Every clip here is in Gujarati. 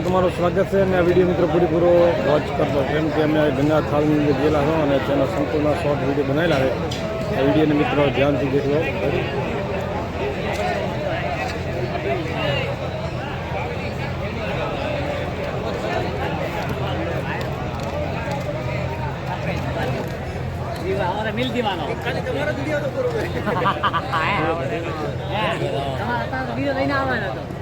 તમારું સ્વાગત છે અને આ વીડિયો મિત્રો પૂરેપૂરો વોચ કરતો. કેમ કે અમે ગંગા થાળની અંદર ગયેલા છો અને તેના સંપૂર્ણ શોર્ટ વીડિયો બનાવેલા છે. આ વિડીયોને મિત્રો ધ્યાનથી દેખો મિલ દીવાનો તમારા વીડિયો લઈને આવવાનો હતો.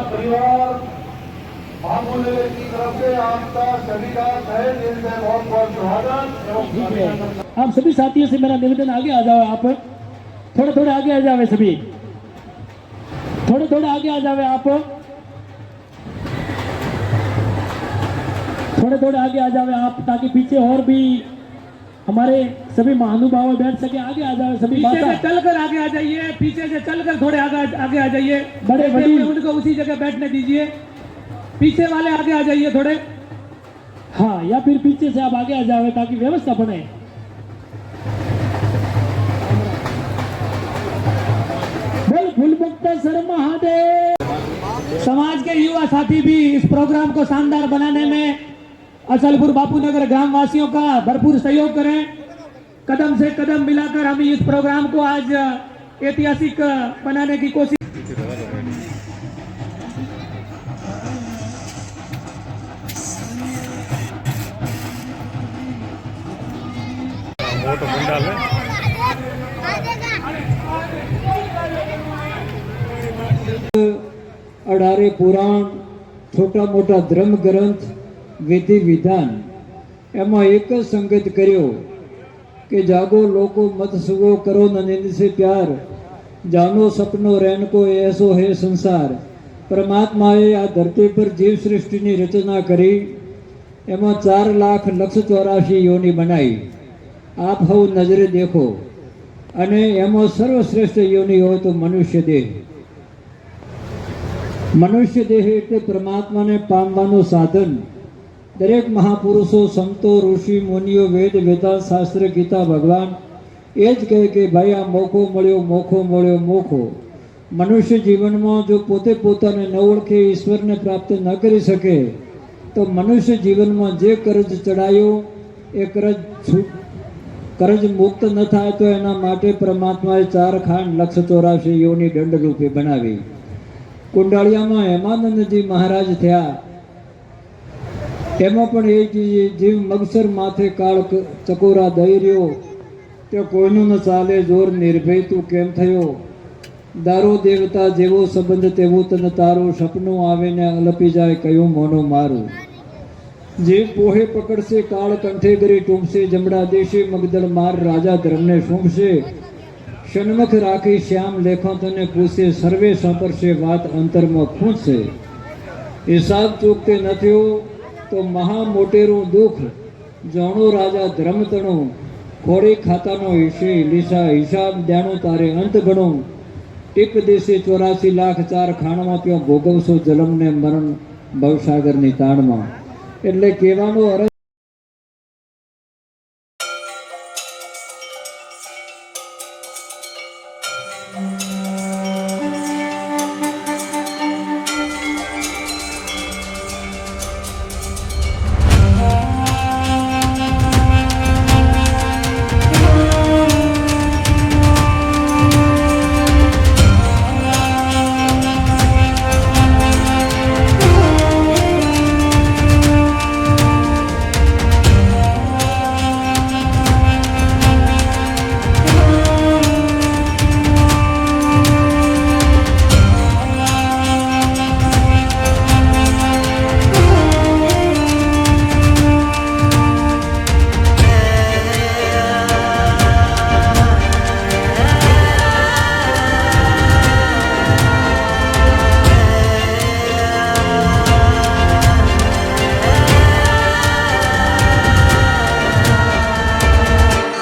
मामूले की तरफ़ से आपका सभी का तहे दिल से बहुत बहुत स्वागत एवं अभिनंदन आप सभी साथियों से मेरा निवेदन आगे आ जाओ आप। थोड़े थोड़े आगे आ जावे सभी। थोड़े थोड़े आगे आ जावे आप। थोड़े थोड़े आगे आ जावे आप ताकि पीछे और भी हमारे सभी महानुभाव बैठ सके। आगे आ जावे सभी पीछे से माता। चलकर आगे आ जाइए पीछे से चलकर थोड़े आगे आगे आ जाइए। बड़े। में उनको उसी जगह बैठने दीजिए। पीछे वाले आगे आ जाइए थोड़े। हाँ या फिर पीछे से आप आगे आ जाओ ताकि व्यवस्था बने। बोल फूल बख्तर सर महादेव। समाज के युवा साथी भी इस प्रोग्राम को शानदार बनाने में असलपुर बापूनगर ग्राम वासियों का भरपूर सहयोग करें। कदम से कदम मिलाकर हम इस प्रोग्राम को आज ऐतिहासिक बनाने की कोशिश મોટો પંડાલ છે અઢારે પુરાણ છોટા મોટા ધર્મ ગ્રંથ વિધિ વિધાન એમાં એક જ સંગત કર્યો કે જાગો લોકો મત સુગો કરો ન નિંદ સે પ્યાર જાનો સપનો રેન કો એસો હે સંસાર પરમાત્માએ આ ધરતી પર જીવ સૃષ્ટિની રચના કરી એમાં ચાર લાખ લક્ષ ચોરાશી યોની બનાવી આપ હવ નજરે દેખો. અને એમાં સર્વશ્રેષ્ઠ યોની હોય તો મનુષ્ય દેહ. મનુષ્ય દેહ એટલે પરમાત્માને પામવાનું સાધન. દરેક મહાપુરુષો, સંતો, ઋષિ, મુનિઓ, વેદ, વેદાંત, શાસ્ત્ર, ગીતા, ભગવાન એ જ કહે કે ભાઈ આ મોખો મળ્યો મોખો મળ્યો મોખો મનુષ્ય જીવનમાં જો પોતે પોતાને ન ઓળખે, ઈશ્વરને પ્રાપ્ત ન કરી શકે, તો મનુષ્ય જીવનમાં જે કરજ ચડાયો, એ કરજ છૂટ કરજ મુક્ત ન થાય તો એના માટે પરમાત્માએ ચાર ખાંડ લક્ષ ચોરાશી યોની દંડ રૂપે બનાવી. કુંડાળિયામાં હેમાનંદજી મહારાજ થયા. એમાં પણ એ જીવ મગસર માથે કાળ ચકોરા દઈ રહ્યો. તે કોઈનું ન ચાલે, જોર નિર્ભય તું કેમ થયો? દારો દેવતા જેવો સંબંધ તેવું તને તારું, સપનું આવીને અલપી જાય, કયું મોનું મારું? જીવ પોહે પકડશે, કાળ કંઠે કરી ટૂંકશે જમડા દેશે મગદળ માર રાજા ધર્મને સૂંઘશે સન્મુખ રાખી શ્યામ લેખો તને પૂછશે, સર્વે સાંપરશે, વાત અંતરમાં ખૂંચશે. હિસાબ ચૂકતે ન થયો તો મહા મોટેરું દુઃખ. જાણો રાજા ધર્મતણું, ખોડી ખાતાનો હિશે લીસા હિસાબ જાણો તારે અંત ગણો. એક દેશે ચોરાસી લાખ ચાર ખાણમાં, ત્યાં ભોગવશો જલમને મરણ ભવસાગરની તાણમાં. એટલે કહેવાનો અર્થ